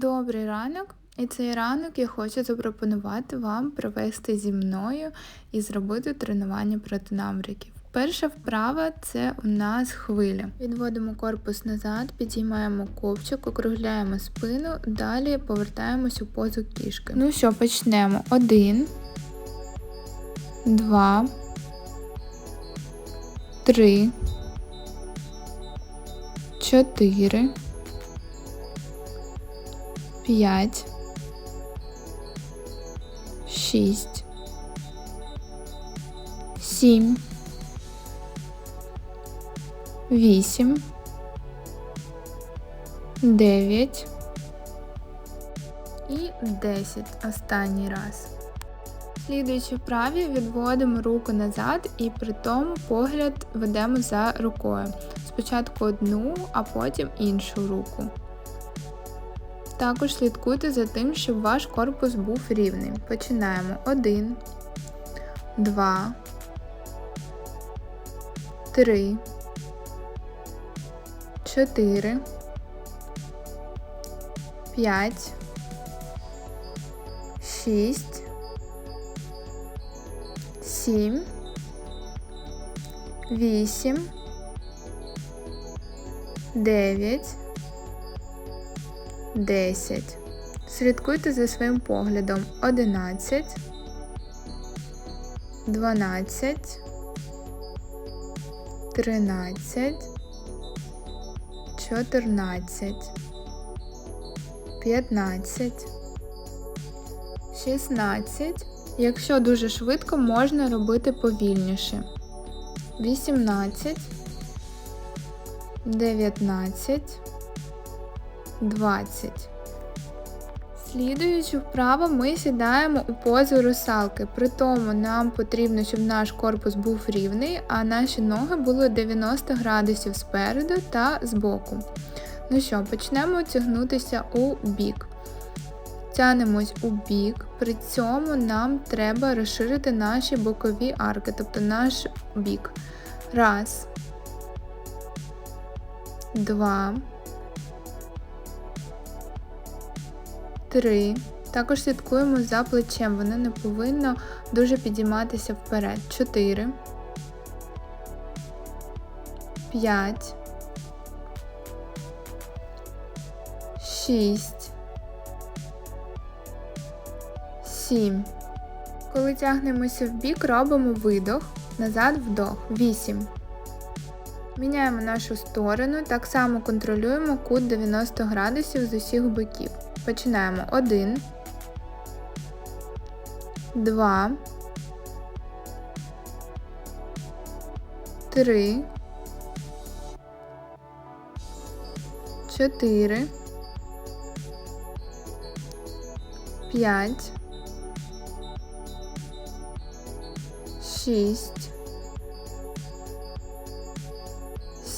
Добрий ранок! І цей ранок я хочу запропонувати вам провести зі мною і зробити тренування проти набряків. Перша вправа це у нас хвиля. Відводимо корпус назад, підіймаємо ковчик, округляємо спину, далі повертаємось у позу кішки. Ну що, почнемо. Один, два, три, чотири. П'ять, шість, сім, вісім, дев'ять і десять. Останній раз. Слідуючи вправі, відводимо руку назад і при тому погляд ведемо за рукою. Спочатку одну, а потім іншу руку. Також слідкуйте за тим, щоб ваш корпус був рівний. Починаємо 1, 2, 3, 4, 5, 6, 7, 8, 9, 10. Слідкуйте за своїм поглядом. 11, 12, 13, 14, 15, 16. Якщо дуже швидко, можна робити повільніше. 18, 19, 20. Слідуючи вправо, ми сідаємо у позу русалки. При тому нам потрібно, щоб наш корпус був рівний, а наші ноги були 90 градусів спереду та збоку. Ну що, почнемо тягнутися у бік. Тянемось у бік, при цьому нам треба розширити наші бокові арки, тобто наш бік. Раз. Два. Три. Також слідкуємо за плечем, воно не повинно дуже підійматися вперед. Чотири. П'ять. Шість. Сім. Коли тягнемося в бік, робимо видох, назад вдох. Вісім. Міняємо нашу сторону, так само контролюємо кут 90 градусів з усіх боків. Починаємо. 1, 2, 3, 4, 5, 6,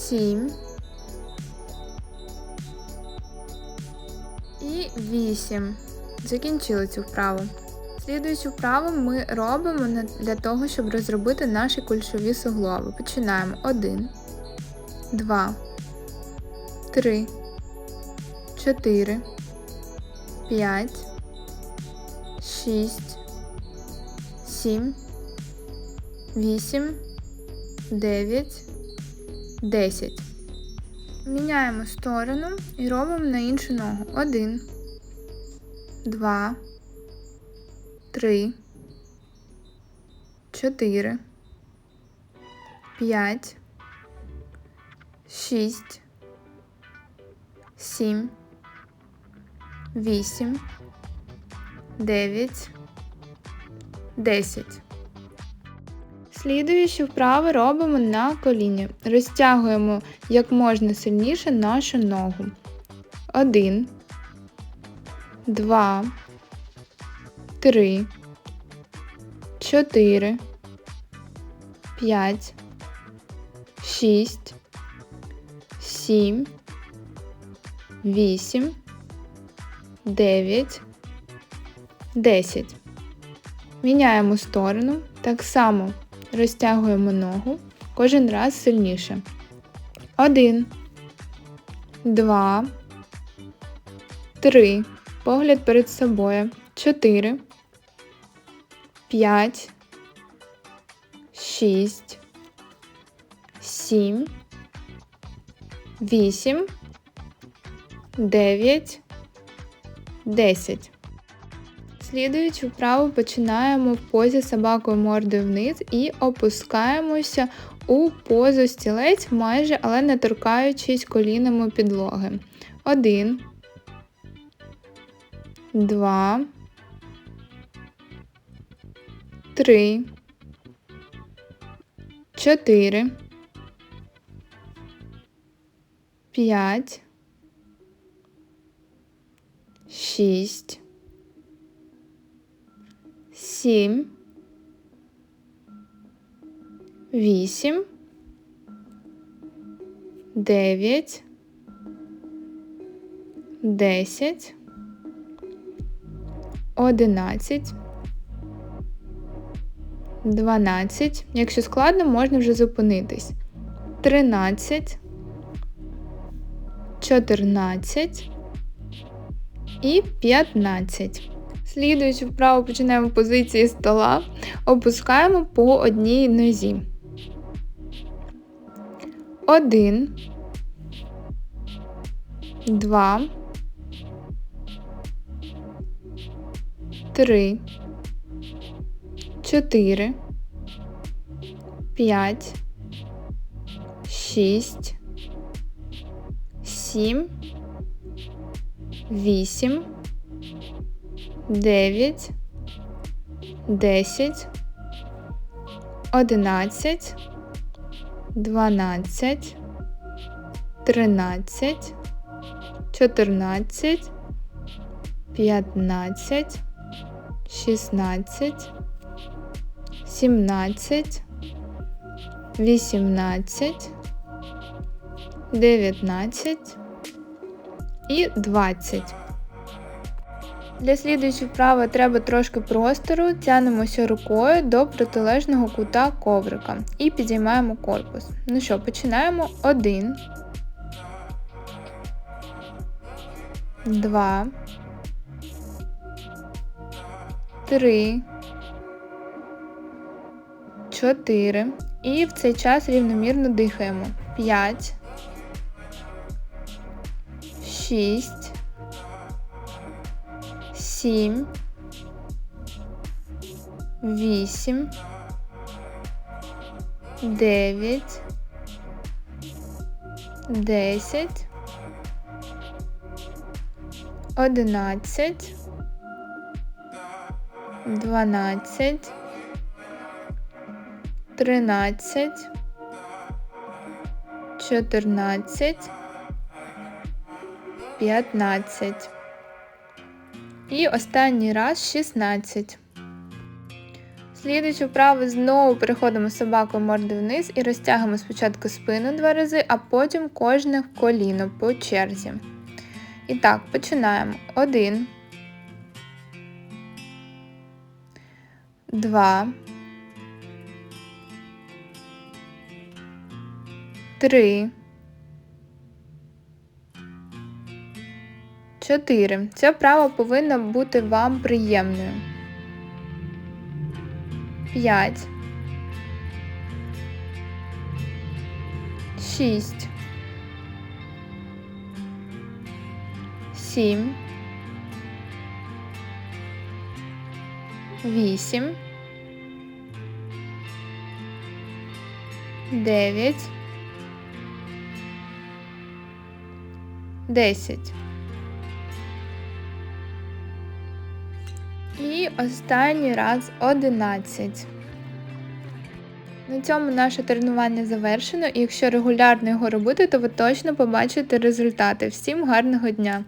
7, і 8. Закінчили цю вправу. Слідуючу вправу ми робимо для того, щоб розробити наші кульшові суглоби. Починаємо 1, 2, 3, 4, 5, 6, 7, 8, 9, 10. Міняємо сторону і робимо на іншу ногу. Один, два, три, чотири, п'ять, шість, сім, вісім, дев'ять, десять. Слідуючі вправи робимо на коліні. Розтягуємо як можна сильніше нашу ногу. Один, два, три, чотири, п'ять, шість, сім, вісім, дев'ять, десять. Міняємо сторону. Так само Розтягуємо ногу кожен раз сильніше. Один, два, 3. Погляд перед собою. 4. 5. 6. 7. 8. 9. 10. Слідуючи вправу починаємо в позі собакою мордою вниз і опускаємося у позу стілець майже, але не торкаючись колінами підлоги. Один. Два. Три. Чотири. П'ять. Шість. Сім. Вісім. Дев'ять. Десять. Одинадцять. Дванадцять. Якщо складно, можна вже зупинитись. Тринадцять. Чотирнадцять. І п'ятнадцять. Слідуючи вправо починаємо позиції стола, опускаємо по одній нозі. Один. Два. Три. Чотири. П'ять. Шість. Сім. Вісім. 9, 10, 11, 12, 13, 14, 15, 16, 17, 18, 19 і 20. Для слідуючої вправи треба трошки простору, тянемося рукою до протилежного кута коврика і підіймаємо корпус. Ну що, починаємо. Один. Два. Три. Чотири. І в цей час рівномірно дихаємо. П'ять. Шість сім, вісім, дев'ять, десять, одинадцять, дванадцять, тринадцять, чотирнадцять, п'ятнадцять. І останній раз 16. Слідуючи вправо знову переходимо собакою морди вниз і розтягуємо спочатку спину два рази, а потім кожне коліно по черзі. І так, починаємо. Один. Два. Три. 4. Ця вправа повинна бути вам приємною. 5. 6. 7. 8. 9. 10. І останній раз 11. На цьому наше тренування завершено, і якщо регулярно його робити, то ви точно побачите результати. Всім гарного дня!